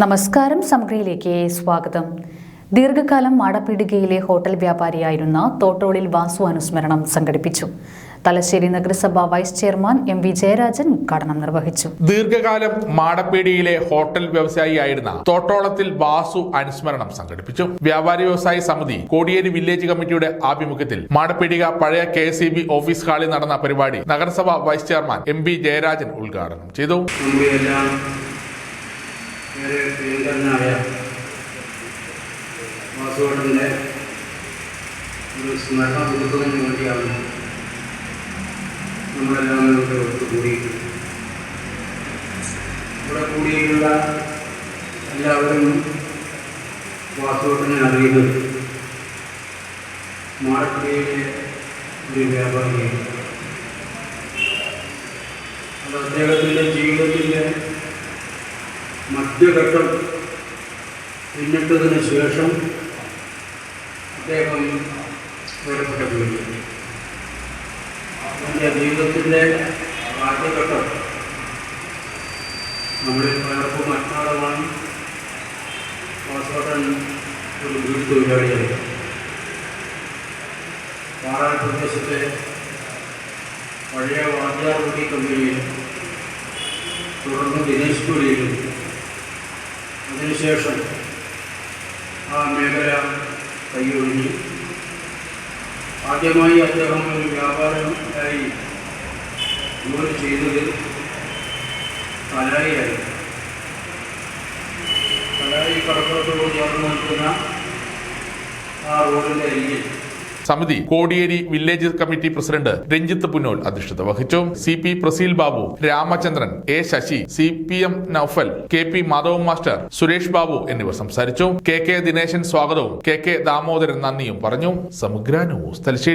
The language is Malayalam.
നമസ്കാരം സമഗ്രയിലേക്ക് സ്വാഗതം. ദീർഘകാലം മാടപ്പീടികയിലെ ഹോട്ടൽ വ്യാപാരിയായിരുന്ന തോട്ടോളിൽ വാസു അനുസ്മരണം സംഘടിപ്പിച്ചു. തലശ്ശേരി നഗരസഭ vice chairman M V Jayarajan ഉദ്ഘാടനം നിർവഹിച്ചു. ദീർഘകാലം മാടപ്പേടിയിലെ ഹോട്ടൽ വ്യവസായിയായിരുന്ന തോട്ടോളത്തിൽ വാസു അനുസ്മരണം സംഘടിപ്പിച്ചു. വ്യാപാരി വ്യവസായി സമിതി കോടിയേരി വില്ലേജ് കമ്മിറ്റിയുടെ ആഭിമുഖ്യത്തിൽ മാടപ്പേടിക പഴയ കെ ഓഫീസ് ഹാളിൽ നടന്ന പരിപാടി നഗരസഭ vice chairman M V Jayarajan ഉദ്ഘാടനം ചെയ്തു. ഏറെ പ്രിയങ്കരനായ വാസുവേട്ടന്റെ ഒരു സ്മരണ പുതുക്കുന്നതിന് വേണ്ടിയാണ് നമ്മളെല്ലാം ഇവിടെ ഒത്തുകൂടിയിട്ടുള്ളത് ഇവിടെ കൂടിയിട്ടുള്ള എല്ലാവരും വാസുവേട്ടനെ അറിയുന്നത് മാടക്കുടിയിലെ ഒരു വ്യാപാരിയാണ്. അത് അദ്ദേഹത്തിന്റെ ജീവിതത്തിന്റെ മധ്യഘട്ടം പിന്നിട്ടതിന് ശേഷം അദ്ദേഹം വേർപെട്ട പോയി എന്റെ ജീവിതത്തിന്റെ ആദ്യഘട്ടം നമ്മളിൽ പലർക്കും അജ്ഞാതമാണ് വാസോട്ടൻ ഒരു വീട് തൊഴിലാളിയായിരുന്നു പാറാൾ പ്രദേശത്തെ പഴയ വാദ്യാർകുടി കമ്പനിയിൽ തുടർന്ന് ദിനേശ് പുരിയിലും അതിനുശേഷം ആ മേഖല കൈയൊഴിഞ്ഞു. ആദ്യമായി അദ്ദേഹം ഒരു വ്യാപാരമായി ജോലി ചെയ്തത് കലായിയായി കലായി കടപ്പുറത്തോട് ചേർന്ന് നിൽക്കുന്ന ആ റോഡിന്റെ അരികിൽ. സമിതി Kodiyeri village committee president Ranjith Punnol അധ്യക്ഷത വഹിച്ചു. C P Praseel Babu Ramachandran A Sasi C P M Noufal K P Madhavan master Suresh Babu എന്നിവർ സംസാരിച്ചു. കെ കെ ദിനേശൻ സ്വാഗതവും കെ കെ ദാമോദരൻ നന്ദിയും പറഞ്ഞു. സമഗ്ര ന്യൂസ് തലശ്ശേരി.